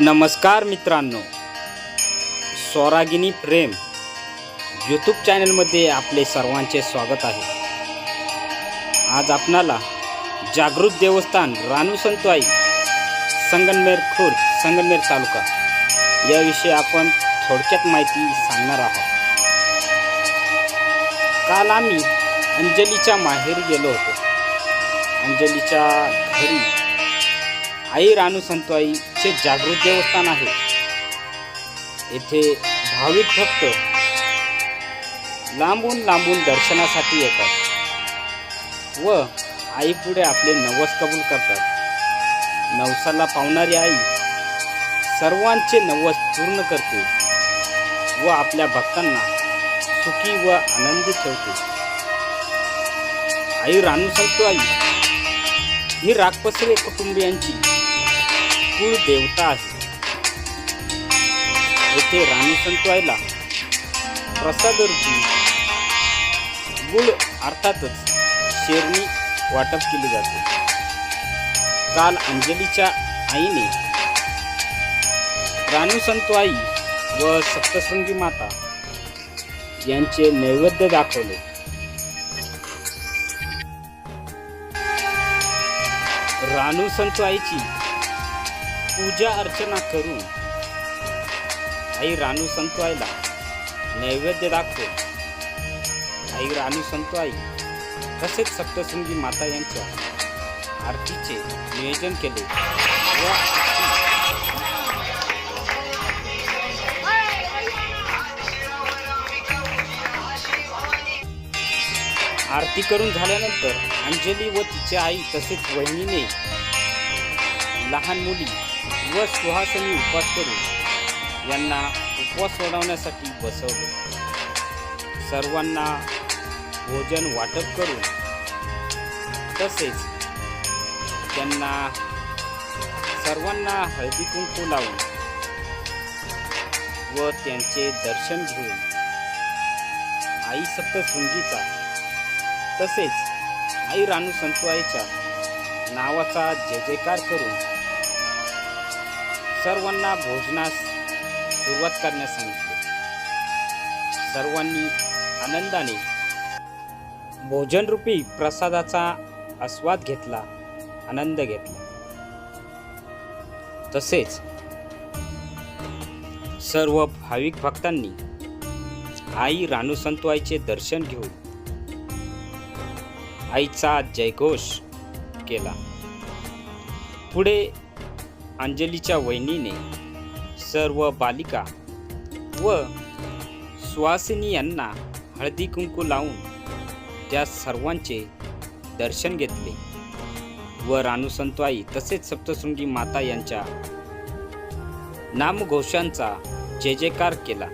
नमस्कार मित्रांनो. स्वरागिनी प्रेम यूट्यूब चॅनलमध्ये आपले सर्वांचे स्वागत आहे. आज आपणाला जागृत देवस्थान रानू संतवाई संगनमेर खुर्द संगनमेर तालुका याविषयी आपण थोडक्यात माहिती सांगणार आहोत. काल आम्ही अंजलीच्या माहेरी गेलो होतो. अंजलीच्या घरी आई रानू संतवाईचे जागृत देवस्थान आहे. येथे भाविक भक्त लांबून लांबून दर्शनासाठी येतात व आईपुढे आपले नवस कबूल करतात. नवसाला पावणारी आई सर्वांचे नवस पूर्ण करते व आपल्या भक्तांना सुखी व आनंदी ठेवते. आई रानू संतवाई ही रागपसरे कुटुंबियांची कुळ देवता आहे. येथे राणी संतवायला प्रसादरूपी गुळ अर्थातच शेरणी वाटप केली जाते. काल अंजलीच्या आईने राणू संतवाई व सप्तशृंगी माता यांचे नैवेद्य दाखवले. राणू संतवाईची पूजा अर्चना करून आई रानू संतवाईला नैवेद्य दाखवून आई रानू संतवाई तसेच सप्तशृंगी माता यांच्या आरतीचे नियोजन केले. व आरती करून झाल्यानंतर अंजली व तिची आई तसेच वहिनीने लहान मुली व सुहासनी उपवास करून यांना उपवास सोडवण्यासाठी बसवले. सर्वांना भोजन वाटप करून तसेच त्यांना सर्वांना हळदी कुंकू लावून व त्यांचे दर्शन घेऊन आई सप्तशृंगीचा तसेच आई रानू संतुआईच्या नावाचा जय जयकार करून सर्वांना भोजनास सुरुवात करण्यास सांगितले. सर्वांनी आनंदाने भोजनरूपी प्रसादाचा आस्वाद घेतला आनंद घेतला. तसेच सर्व भाविक भक्तांनी आई रानू संतवाईचे दर्शन घेऊन आईचा जयघोष केला. पुढे अंजलीच्या वहिनीने सर्व बालिका व सुवासिनी यांना हळदी कुंकू लावून त्या सर्वांचे दर्शन घेतले. व रानुसंतवाई तसेच सप्तशृंगी माता यांच्या नामघोषांचा जय जयकार केला.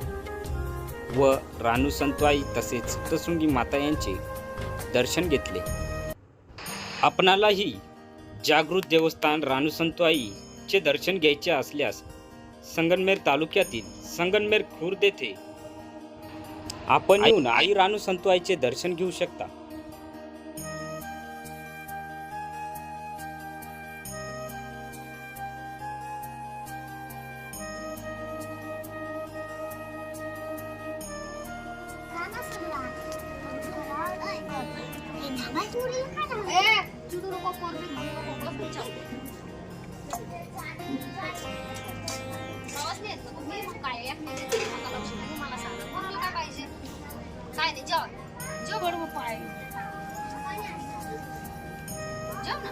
व रानुसंतवाई तसेच सप्तशृंगी माता यांचे दर्शन घेतले. आपणालाही जागृत देवस्थान रानुसंतवाई संतवाईचे दर्शन घ्यायचे असल्यास संगनमेर तालुक्यातील संगनमेर खुर्द येथे आपण येऊन आई रानू संतवाईचे दर्शन घेऊ शकता ए, जुडू नको, पोरगी म्हणू नको, बस तुमच्या. કાંઈ નહીં જાઓ જો બરોબર પાય જાઓ ને